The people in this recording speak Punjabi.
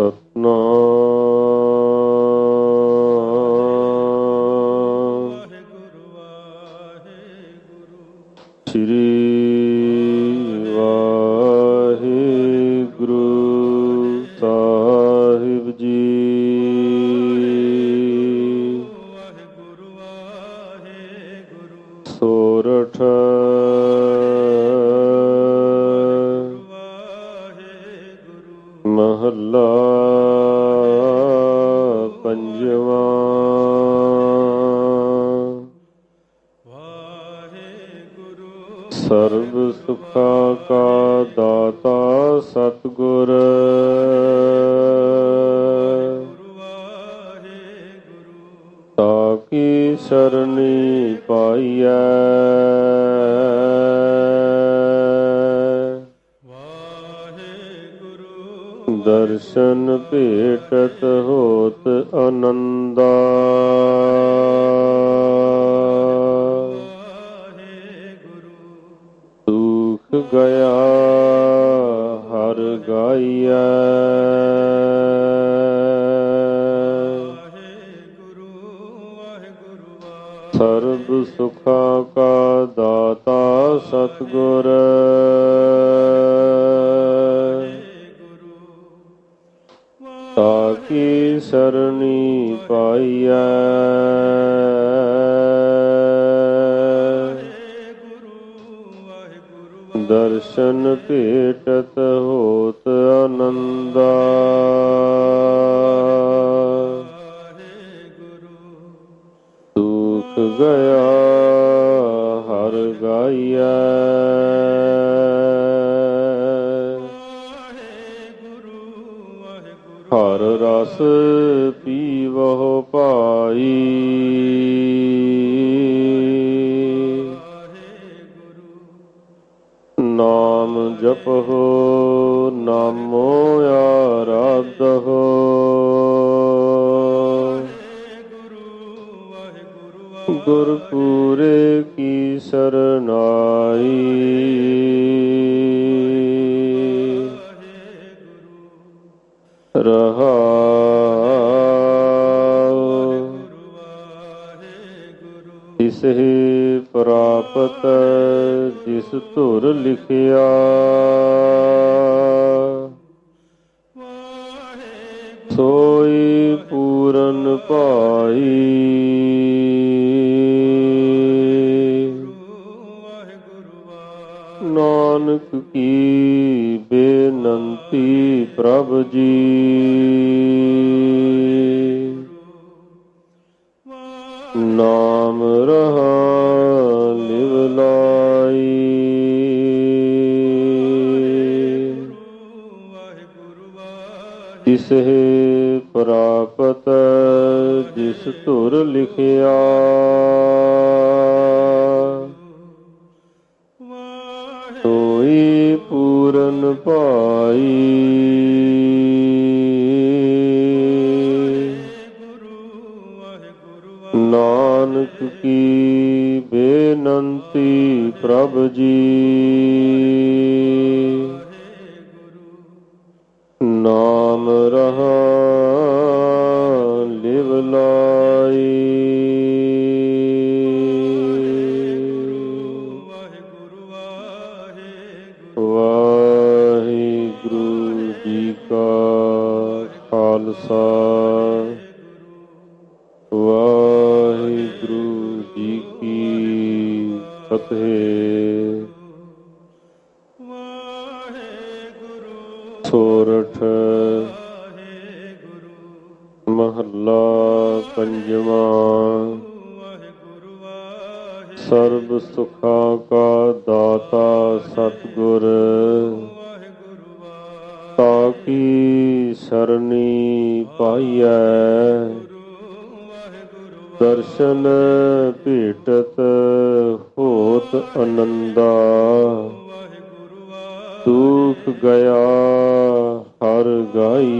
ਸਤਨਾਮ ਸ੍ਰੀ ਮਹੱਲਾ ਪੰਜਵਾਂ। ਵਾਹਿਗੁਰੂ ਸਰਬ ਸੁਖਾ ਕਾ ਦਾਤਾ ਸਤਿਗੁਰ। ਵਾਹਿਗੁਰੂ ਤਾ ਕੀ ਸਰਣੀ ਪਾਈਐ? ਦਰਸ਼ਨ ਭੇਟਤ ਹੋਤ ਆਨੰਦਾ। ਵਾਹਿਗੁਰੂ ਦੁਖ ਗਿਆ ਹਰ ਗਾਈਐ। ਵਾਹਿਗੁਰੂ ਵਾਹਿਗੁਰੂ ਸਰਬ ਸੁਖਾ ਕਾ ਦਾਤਾ ਸਤਿਗੁਰ। ਕੀ ਸਰਣੀ ਪਾਈਐ। ਦਰਸ਼ਨ ਭੇਟਤ ਹੋਤ ਆਨੰਦਾ। ਦੁਖ ਗਿਆ ਹਰ ਗਾਈਐ। ਹਰ ਰਸ ਪੀਵਹੁ ਭਾਈ। ਨਾਮ ਜਪਹੁ ਨਾਮੋ ਆਰਾਧਹੁ। ਗੁਰ ਪੂਰੇ ਕੀ ਸਰਨਾਈ। ਰਹਾ ਤਿਸਹਿ ਪ੍ਰਾਪਤ ਜਿਸ ਧੁਰ ਲਿਖਿਆ। ਸੋਈ ਪੂਰਨ ਭਾਈ। ਨਾਨਕ ਕੀ ਬੇ ਬੇਨੰਤੀ ਪ੍ਰਭ ਜੀ। ਨਾਮ ਰਹਾ ਲਿਵ ਲਾਈ। ਤਿਸਹਿ ਪ੍ਰਾਪਤ ਜਿਸ ਧੁਰ ਲਿਖਿਆ। ਭਾਈ ਨਾਨਕ ਕੀ ਬੇਨੰਤੀ ਪ੍ਰਭ ਜੀ। ਨਾਮ ਰਹਾ ਲਿਵ ਲਾਈ। ਵਾਹਿਗੁਰੂ ਜੀ ਕਾ ਖਾਲਸਾ। ਵਾਹਿਗੁਰੂ ਜੀ ਕੀ ਫਤਿਹ। ਸੋਰਠ ਮਹੱਲਾ ਪੰਜਵਾਂ। ਸਰਬ ਸੁਖਾਂ ਕਾ ਦਾਤਾ ਸਤਿਗੁਰ। ਆਪੀ ਸਰਨੀ ਪਾਈਐ। ਦਰਸ਼ਨ ਭੇਟਤ ਹੋਤ ਅਨੰਦਾ। ਦੁਖ ਗਿਆ ਹਰ ਗਾਈ